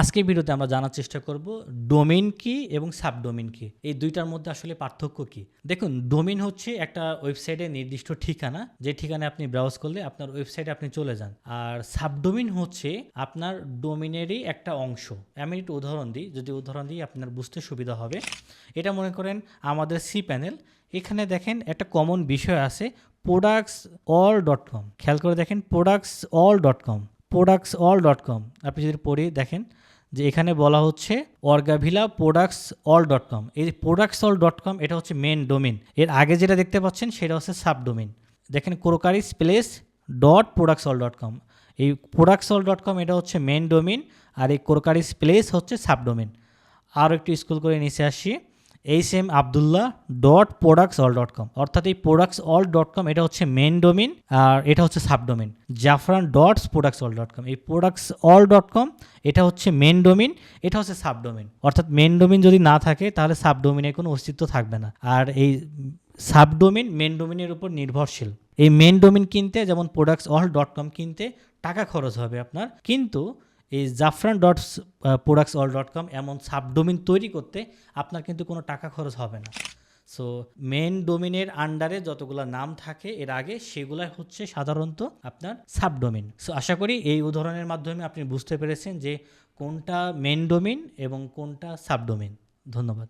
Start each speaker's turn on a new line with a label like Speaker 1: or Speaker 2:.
Speaker 1: আজকের ভিডিওতে আমরা জানার চেষ্টা করব ডোমেইন কি এবং সাবডোমেইন কি। এই দুইটার মধ্যে আসলে পার্থক্য কি? দেখুন, ডোমেইন হচ্ছে একটা ওয়েবসাইটের নির্দিষ্ট ঠিকানা, যে ঠিকানায় আপনি ব্রাউজ করলে আপনার ওয়েবসাইটে আপনি চলে যান। আর সাবডোমেইন হচ্ছে আপনার ডোমেইনেরই একটা অংশ। আমি একটু উদাহরণ দিই, যদি উদাহরণ দিই আপনার বুঝতে সুবিধা হবে। এটা মনে করেন আমাদের সি প্যানেল এখানে দেখেন একটা কমন বিষয় আছে প্রোডাক্টস অল ডট কম খেয়াল করে দেখেন products all dot com products all dot com আপনি যদি পড়ি দেখেন যে এখানে বলা হচ্ছে অর্গাভিলা প্রোডাক্টস অল ডট কম এই যে প্রোডাক্টস অল ডট কম এটা হচ্ছে মেন ডোমেন এর আগে যেটা দেখতে পাচ্ছেন সেটা হচ্ছে সাবডোমেন দেখেন crockeries place dot products all dot com এই প্রোডাক্টস অল ডট কম এটা হচ্ছে মেন ডোমেন আর এই ক্রোকারিস প্লেস হচ্ছে সাবডোমেন আরও একটু স্কুল করে নিচে আসি। H M Abdullah dot products all dot com অর্থাৎ এই প্রোডাক্টস অল ডট কম এটা হচ্ছে মেন ডোমিন আর এটা হচ্ছে subdomain Jafran dots products all dot com এই প্রোডাক্টস অল ডট কম এটা হচ্ছে মেন ডোমিন এটা হচ্ছে সাবডোমিন অর্থাৎ মেন ডোমিন যদি না থাকে, তাহলে সাবডোমিনের কোনো অস্তিত্ব থাকবে না। আর এই সাবডোমিন মেন ডোমিনের উপর নির্ভরশীল। এই মেন ডোমিন কিনতে, যেমন প্রোডাক্টস অল ডট কম কিনতে, টাকা খরচ হবে আপনার। কিন্তু এই Jafran dot products all dot com এমন সাবডোমিন তৈরি করতে আপনার কিন্তু কোনো টাকা খরচ হবে না। সো মেন ডোমিনের আন্ডারে যতগুলো নাম থাকে, এর আগে সেগুলাই হচ্ছে সাধারণত আপনার সাবডোমিন সো আশা করি এই উদাহরণের মাধ্যমে আপনি বুঝতে পেরেছেন যে কোনটা মেন ডোমিন এবং কোনটা সাবডোমিন ধন্যবাদ।